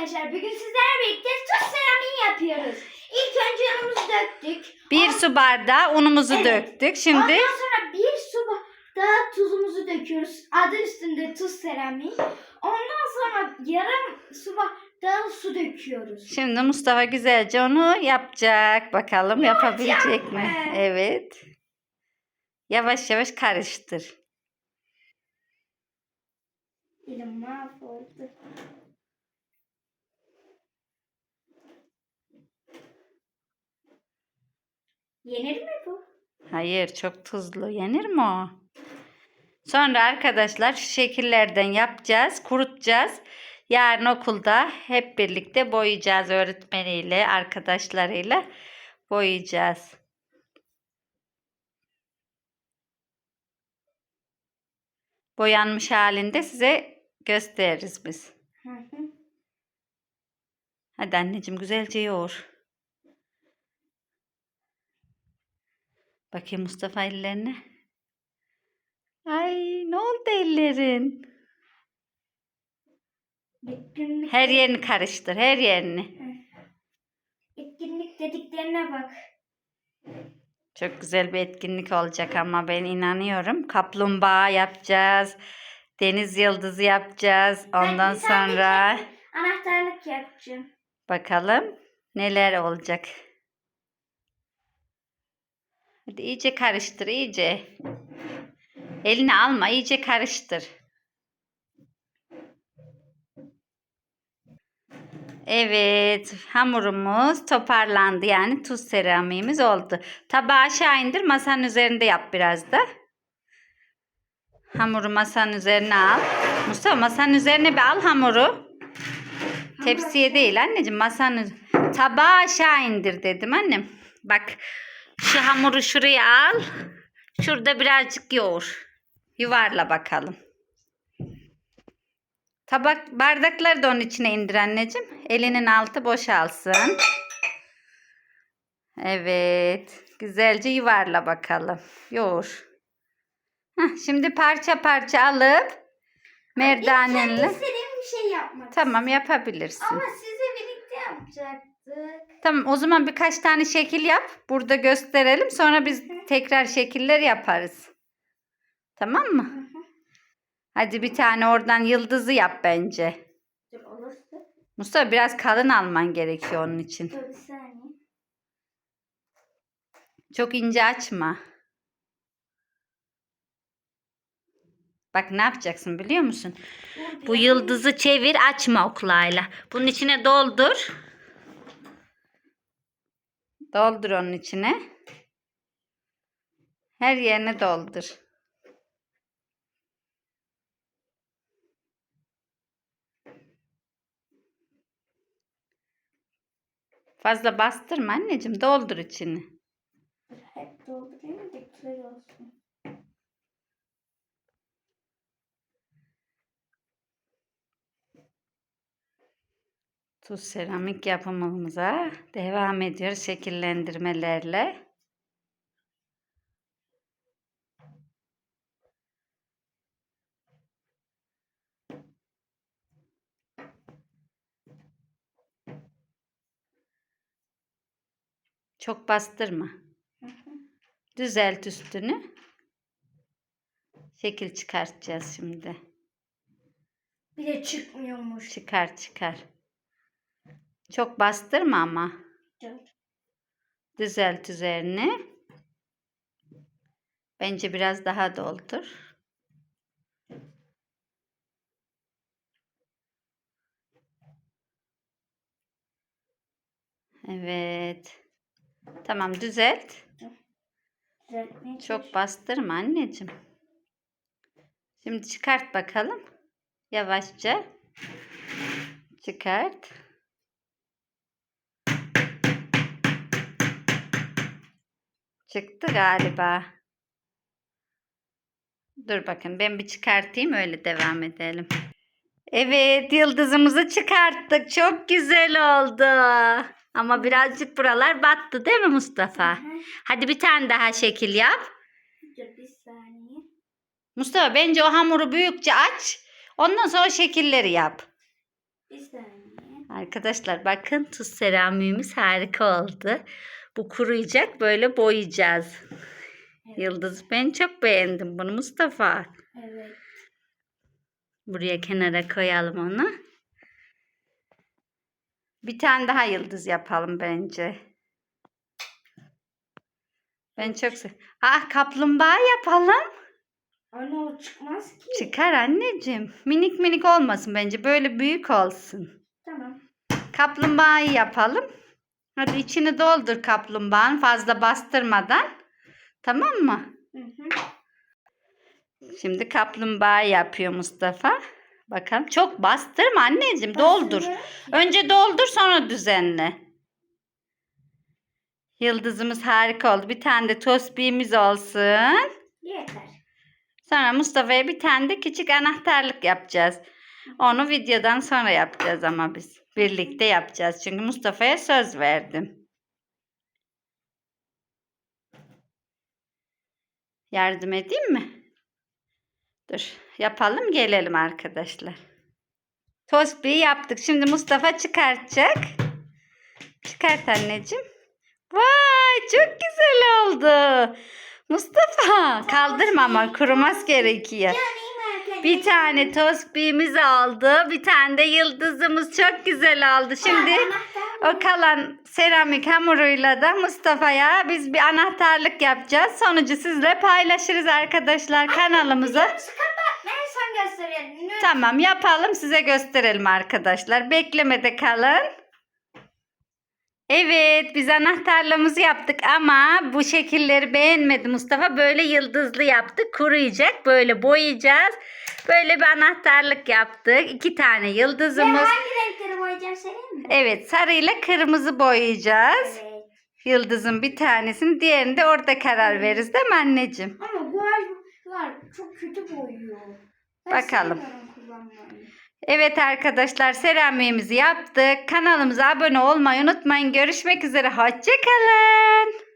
arkadaşlar bugün sizlerle birlikte tuz seramiği yapıyoruz. İlk önce unumuzu döktük. Bir su bardağı unumuzu Evet. döktük. Şimdi Ondan sonra bir su bardağı tuzumuzu döküyoruz. Adı üstünde tuz seramiği. Ondan sonra yarım su bardağı su döküyoruz. şimdi Mustafa güzelce onu yapacak. Bakalım yapabilecek mi? mı? Evet. Yavaş yavaş karıştır. Elim mahvoldu. Yenir mi bu? Hayır, çok tuzlu. Yenir mi o? Sonra arkadaşlar şu şekillerden yapacağız, kurutacağız. Yarın okulda hep birlikte boyayacağız öğretmeniyle, arkadaşlarıyla boyayacağız. Boyanmış halinde size gösteririz biz. Hı hı. Hadi anneciğim güzelce yoğur. Bakayım Mustafa ellerine. Ay ne oldu ellerin? Etkinlik, Her yerini karıştır, her yerini. etkinlik dediklerine bak. Çok güzel bir etkinlik olacak ama ben inanıyorum. Kaplumbağa yapacağız. Deniz yıldızı yapacağız. Ben Ondan bir tane sonra anahtarlık yapacağım. bakalım neler olacak. Hadi iyice karıştır, iyice. Eline alma, iyice karıştır. Evet, hamurumuz toparlandı. Yani tuz seramiğimiz oldu. Tabağı aşağı indir, masanın üzerinde yap biraz da. Hamuru masanın üzerine al. Mustafa masanın üzerine bir al hamuru. Tepsiye değil anneciğim masanın Tabağı aşağı indir dedim annem. Bak şu hamuru şuraya al. Şurada birazcık yoğur. Yuvarla bakalım. Tabak bardakları da onun içine indir anneciğim. Elinin altı boşalsın. Evet. Güzelce yuvarla bakalım. Yoğur. Heh, şimdi parça parça alıp merdanenle. İstediğim bir şey yapmak. Tamam yapabilirsin. Ama birlikte yapacaktık. Tamam o zaman birkaç tane şekil yap. Burada gösterelim. Sonra biz tekrar şekiller yaparız. Tamam mı? Hadi bir tane oradan yıldızı yap bence. Dur. Mustafa biraz kalın alman gerekiyor onun için. Dur bir saniye. Çok ince açma. Bak ne yapacaksın biliyor musun? Bu yıldızı çevir açma oklayla. Bunun içine doldur. Doldur onun içine. Her yerine doldur. Fazla bastırma anneciğim. Doldur içini. Hep doldurayım da güzel olsun. Tuz seramik yapımımıza devam ediyoruz şekillendirmelerle. Çok bastırma. Düzelt üstünü. Şekil çıkartacağız şimdi. Bir de çıkmıyormuş. Çıkar çıkar. Çok bastırma ama. Dur. Düzelt üzerini. Bence biraz daha doldur. Evet. Tamam düzelt. Çok bastırma anneciğim. Şimdi çıkart bakalım. Yavaşça. Çıkart. Çıktı galiba. Dur bakın ben bir çıkartayım öyle devam edelim. Evet yıldızımızı çıkarttık. Çok güzel oldu. Ama birazcık buralar battı değil mi Mustafa? Hı hı. Hadi bir tane daha şekil yap. Dur bir saniye. Mustafa bence o hamuru büyükçe aç. Ondan sonra şekilleri yap. Bir saniye. Arkadaşlar bakın tuz seramiğimiz harika oldu. Bu kuruyacak böyle boyayacağız. Yıldız ben çok beğendim bunu Mustafa. Evet. Buraya kenara koyalım onu. Bir tane daha yıldız yapalım bence. Ben çok sev. Ah kaplumbağa yapalım. Anne o çıkmaz ki. Çıkar anneciğim. Minik minik olmasın bence. Böyle büyük olsun. Tamam. Kaplumbağayı yapalım. Hadi içini doldur kaplumbağanın fazla bastırmadan. Tamam mı? Hı hı. Şimdi kaplumbağa yapıyor Mustafa. Bakalım. Çok bastırma anneciğim. Doldur. Bastırıyorum. Önce doldur sonra düzenle. Yıldızımız harika oldu. Bir tane de tosbiğimiz olsun. Yeter. Sonra Mustafa'ya bir tane de küçük anahtarlık yapacağız. Onu videodan sonra yapacağız ama biz. Birlikte yapacağız. Çünkü Mustafa'ya söz verdim. Yardım edeyim mi? Dur. Yapalım gelelim arkadaşlar. Tosbiği yaptık. Şimdi Mustafa çıkartacak. Çıkart anneciğim. Vay çok güzel oldu. Mustafa kaldırma ama kuruması gerekiyor. Bir tane tosbiğimiz oldu. Bir tane de yıldızımız çok güzel oldu. Şimdi o kalan seramik hamuruyla da Mustafa'ya biz bir anahtarlık yapacağız. Sonucu sizle paylaşırız arkadaşlar kanalımıza. Lütfen. Tamam yapalım size gösterelim arkadaşlar. Beklemede kalın. Evet biz anahtarlığımızı yaptık ama bu şekilleri beğenmedi Mustafa. Böyle yıldızlı yaptık. Kuruyacak. Böyle boyayacağız. Böyle bir anahtarlık yaptık. İki tane Ya yıldızımız. hangi renkleri boyayacağım söyleyeyim mi? Evet sarıyla kırmızı boyayacağız. Evet. Yıldızın bir tanesini diğerini de orada karar veririz değil mi anneciğim? Ama bu var çok kötü boyuyor. Ben Bakalım. Evet arkadaşlar seramiğimizi yaptık. Kanalımıza abone olmayı unutmayın. Görüşmek üzere. Hoşçakalın.